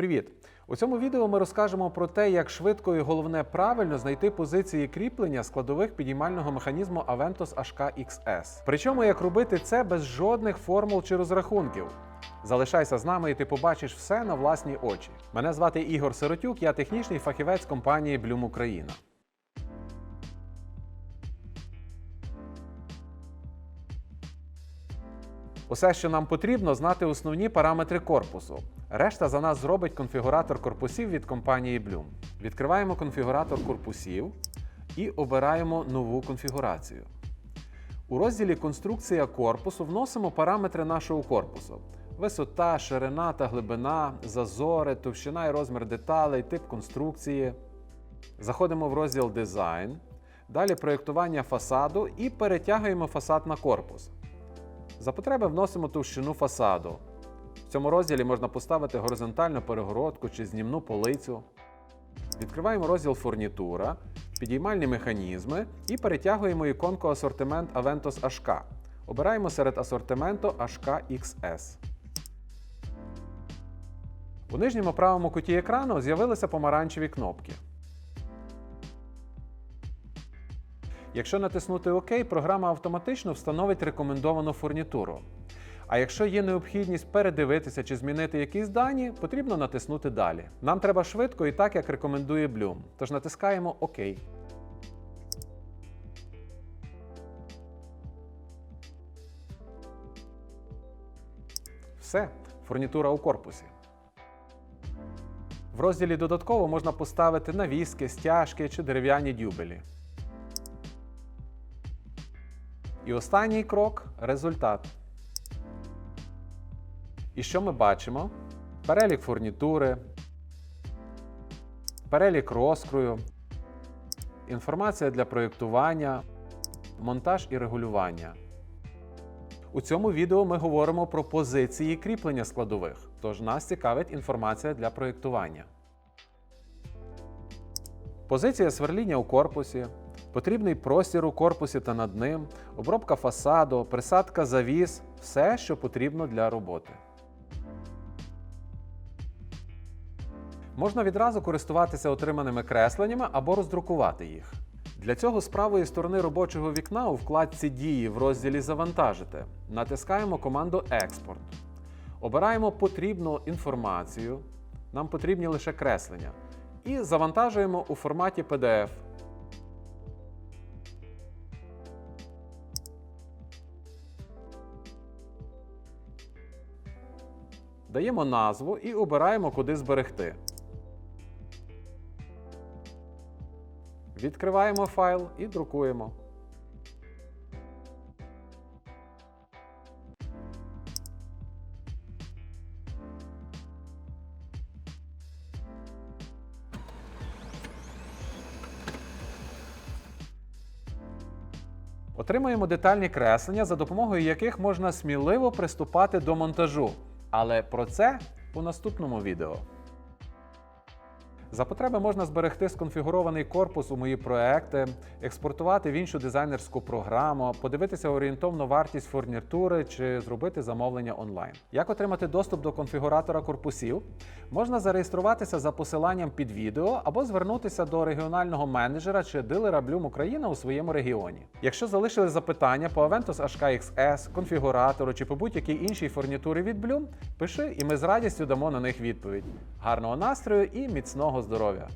Привіт! У цьому відео ми розкажемо про те, як швидко і головне правильно знайти позиції кріплення складових підіймального механізму Aventus HK XS. Причому як робити це без жодних формул чи розрахунків. Залишайся з нами, і ти побачиш все на власні очі. Мене звати Ігор Сиротюк, я технічний фахівець компанії Bloom Україна. Усе, що нам потрібно, знати основні параметри корпусу. Решта за нас зробить конфігуратор корпусів від компанії Bloom. Відкриваємо конфігуратор корпусів і обираємо нову конфігурацію. У розділі Конструкція корпусу вносимо параметри нашого корпусу: висота, ширина та глибина, зазори, товщина і розмір деталей, тип конструкції. Заходимо в розділ Дизайн. Далі проєктування фасаду і перетягуємо фасад на корпус. За потреби вносимо товщину фасаду. В цьому розділі можна поставити горизонтальну перегородку чи знімну полицю. Відкриваємо розділ Фурнітура, підіймальні механізми і перетягуємо іконку асортимент Aventus HK. Обираємо серед асортименту HK XS. У нижньому правому куті екрану з'явилися помаранчеві кнопки. Якщо натиснути ОК, програма автоматично встановить рекомендовану фурнітуру. А якщо є необхідність передивитися чи змінити якісь дані, потрібно натиснути Далі. Нам треба швидко і так, як рекомендує Bloom. Тож натискаємо ОК. Все, фурнітура у корпусі. В розділі Додатково можна поставити навіски, стяжки чи дерев'яні дюбелі. І останній крок результат. І що ми бачимо? Перелік фурнітури, перелік розкрою, інформація для проєктування, монтаж і регулювання. У цьому відео ми говоримо про позиції кріплення складових, тож нас цікавить інформація для проєктування. Позиція сверління у корпусі, потрібний простір у корпусі та над ним, обробка фасаду, присадка завіс все, що потрібно для роботи. Можна відразу користуватися отриманими кресленнями або роздрукувати їх. Для цього з правої сторони робочого вікна у вкладці Дії в розділі Завантажити натискаємо команду Експорт. Обираємо потрібну інформацію. Нам потрібні лише креслення. І завантажуємо у форматі PDF. Даємо назву і обираємо, куди зберегти. Відкриваємо файл і друкуємо. Отримуємо детальні креслення, за допомогою яких можна сміливо приступати до монтажу. Але про це у наступному відео. За потреби можна зберегти сконфігурований корпус у мої проекти, експортувати в іншу дизайнерську програму, подивитися орієнтовну вартість фурнітури чи зробити замовлення онлайн. Як отримати доступ до конфігуратора корпусів? Можна зареєструватися за посиланням під відео або звернутися до регіонального менеджера чи дилера Bloom Україна у своєму регіоні. Якщо залишили запитання по Aventus HK XS, конфігуратору чи по будь-якій іншій фурнітурі від Bloom, пиши і ми з радістю дамо на них відповідь. Гарного настрою і міцного здоров'я!